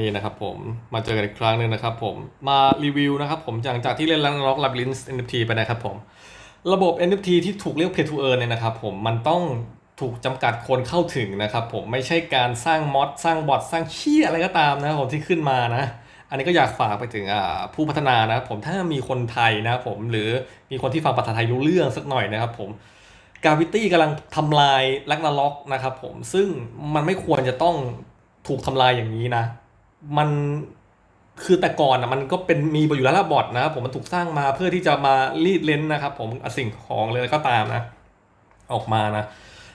นี่นะครับผมมาเจอกันอีกครั้งหนึ่งนะครับผมมารีวิวนะครับผมหลังจากที่เล่นลังล็อกลับลินส์ NFT ไปนะครับผมระบบ NFT ที่ถูกเรียก Pay to Earn เนี่ยนะครับผมมันต้องถูกจำกัดคนเข้าถึงนะครับผมไม่ใช่การสร้างมอดสร้างบอทสร้างเชี่ยอะไรก็ตามนะครับผมที่ขึ้นมานะ อันนี้ก็อยากฝากไปถึงผู้พัฒนานะครับผมถ้ามีคนไทยนะครับผมหรือมีคนที่ฟังภาษาไทยรู้เรื่องสักหน่อยนะครับผมกาวิตี้กำลังทำลายลักนาล็อกนะครับผมซึ่งมันไม่ควรจะต้องถูกทำลายอย่างนี้นะ มันคือแต่ก่อนอะมันก็เป็นมีอยู่แล้วละบอทนะครับผมมันถูกสร้างมาเพื่อที่จะมารีดเลนนะครับ ผมสิ่งของเลยก็ตามนะ ออกมานะ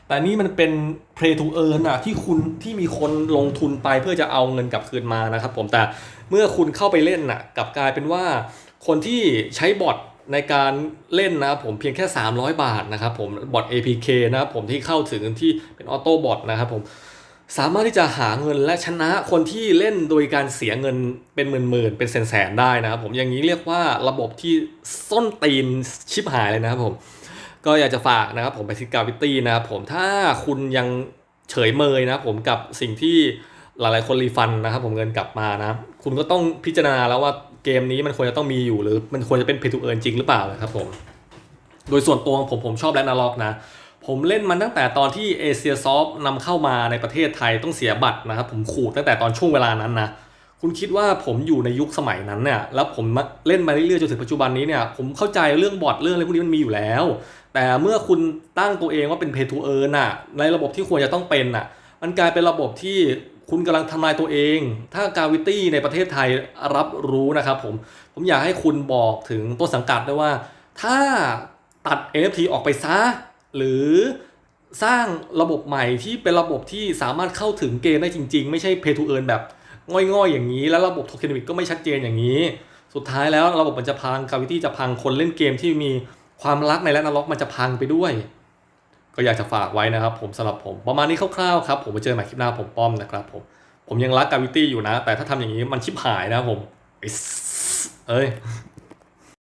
แต่นี่มันเป็น play to earn อะที่คุณที่มีคนลงทุนไปเพื่อจะเอาเงินกลับคืนมานะครับ ผมแต่เมื่อคุณเข้าไปเล่นน่ะกลับกลายเป็นว่าคนที่ใช้บอทในการเล่นนะครับผมเพียงแค่ 300 บาทนะครับผมบอท APK นะครับผมที่เข้าถึงที่เป็นออโต้บอทนะครับผม สามารถที่จะหาเงินและชนะคนที่เล่นโดยการเสียเงินเป็นหมื่นๆเป็นแสนๆได้นะครับผมอย่างนี้เรียกว่าระบบที่ส้นตีนชิบหายเลยนะครับผมก็อยากจะฝากนะครับผมไปที่กาวิตี้นะครับผมถ้าคุณยังเฉยเมยนะครับผมกับสิ่งที่หลายๆคนรีฟันนะครับผมเงินกลับมานะคุณก็ต้องพิจารณาแล้วว่าเกมนี้มันควรจะต้องมีอยู่หรือมันควรจะเป็นเพทูเอิร์จริงหรือเปล่านะครับผมโดยส่วนตัวของผมผมชอบแลนาล็อกนะ ผมเล่นมันตั้งแต่ตอนที่เอเชียซอฟนำเข้ามาในประเทศไทยต้องเสียบัตรนะครับ ผมขูดตั้งแต่ตอนช่วงเวลานั้นนะคุณคิดว่าผมอยู่ในยุคสมัยนั้นเนี่ยแล้วผมเล่นมาเรื่อยๆจนถึงปัจจุบันนี้เนี่ยผมเข้าใจเรื่องบอทเรื่องอะไรพวกนี้มันมีอยู่แล้ว แต่เมื่อคุณตั้งตัวเองว่าเป็น pay to earn น่ะในระบบที่ควรจะต้องเป็นน่ะมันกลายเป็นระบบที่คุณกำลังทำลายตัวเอง ถ้ากาวิตี้ในประเทศไทยรับรู้นะครับผม ผมอยากให้คุณบอกถึงต้นสังกัดด้วยว่า ถ้าตัด NFT ออกไปซะ หรือสร้างระบบใหม่ที่เป็นระบบที่สามารถเข้าถึงเกมได้จริง ๆ ไม่ใช่ pay to earn แบบง่อยๆ อย่างนี้ แล้วระบบโทเคนมิกก็ไม่ชัดเจนอย่างนี้ สุดท้ายแล้วระบบมันจะพังกาวิตี้จะพังคนเล่นเกมที่มีความรักในแลนด์ล็อกมันจะพังไปด้วย ก็อยากจะฝากไว้นะครับ ผมสำหรับผมประมาณนี้คร่าวๆครับผมไปเจอใหม่คลิปหน้าผมป้อมนะครับผมผมยังรักกาวิตี้อยู่นะ แต่ถ้าทำอย่างนี้มันชิบหายนะครับผมเอ้ย